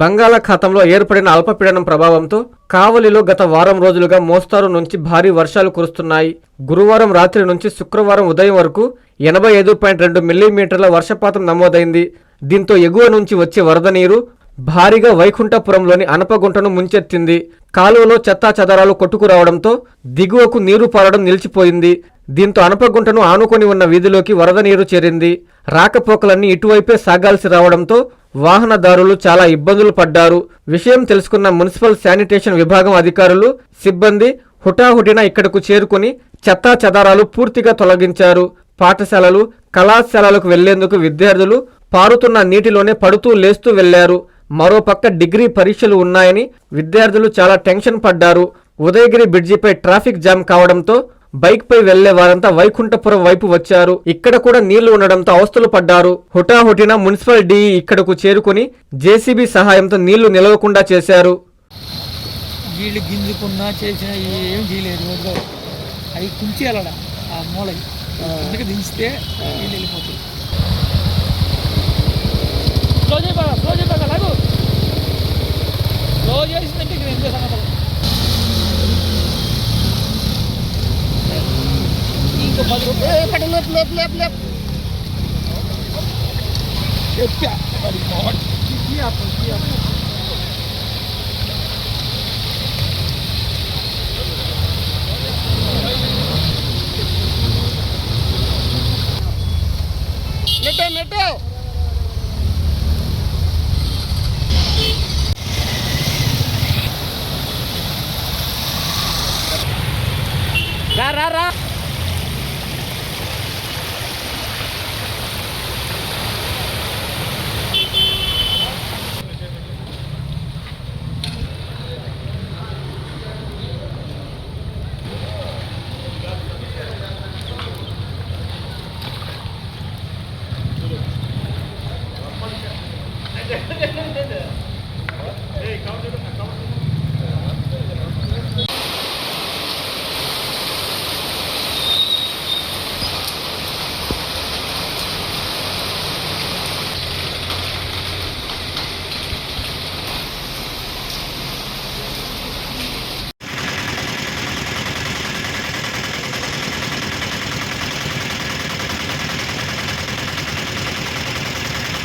బంగాళాఖాతంలో ఏర్పడిన అల్పపీడనం ప్రభావంతో కావలిలో గత వారం రోజులుగా మోస్తారు నుంచి భారీ వర్షాలు కురుస్తున్నాయి. గురువారం రాత్రి నుంచి శుక్రవారం ఉదయం వరకు ఎనభై ఐదు పాయింట్ రెండు మిల్లీమీటర్ల వర్షపాతం నమోదైంది. దీంతో ఎగువ నుంచి వచ్చే వరద నీరు భారీగా వైకుంఠపురంలోని అనపగుంటను ముంచెత్తింది. కాలువలో చెత్తా చెదరాలు కొట్టుకురావడంతో దిగువకు నీరు పారడం నిలిచిపోయింది. దీంతో అనపగుంటను ఆనుకొని ఉన్న వీధిలోకి వరద నీరు చేరింది. రాకపోకలన్నీ ఇటువైపే సాగాల్సి రావడంతో వాహనదారులు చాలా ఇబ్బందులు పడ్డారు. విషయం తెలుసుకున్న మున్సిపల్ శానిటేషన్ విభాగం అధికారులు సిబ్బంది హుటాహుటిన ఇక్కడకు చేరుకుని చెత్తా చెదారాలు పూర్తిగా తొలగించారు. పాఠశాలలు కళాశాలలకు వెళ్ళేందుకు విద్యార్థులు పారుతున్న నీటిలోనే పడుతూ లేస్తూ వెళ్ళారు. మరోపక్క డిగ్రీ పరీక్షలు ఉన్నాయని విద్యార్థులు చాలా టెన్షన్ పడ్డారు. ఉదయగిరి బ్రిడ్జిపై ట్రాఫిక్ జామ్ కావడంతో బైక్ పై వెళ్ళే వారంతా వైకుంఠపురం వైపు వచ్చారు. ఇక్కడ కూడా నీళ్ళు ఉండడంతో అవస్థలు పడ్డారు. హుటాహుటిన మున్సిపల్ డిఈ ఇక్కడకు చేరుకుని జేసీబీ సహాయంతో నీళ్ళు నిలవకుండా చేశారు. వీళ్ళు గింజుకున్నా చేసిన ఏం చేయలేదు. అవి ఆ మూల. దించితే నీళ్ళు చేసిందంటే ఇక్కడ ఏం చేశాను left, left, left, left. Get back, buddy, Mark. Yeah, yeah. Nito, nito! Ra, ra, ra!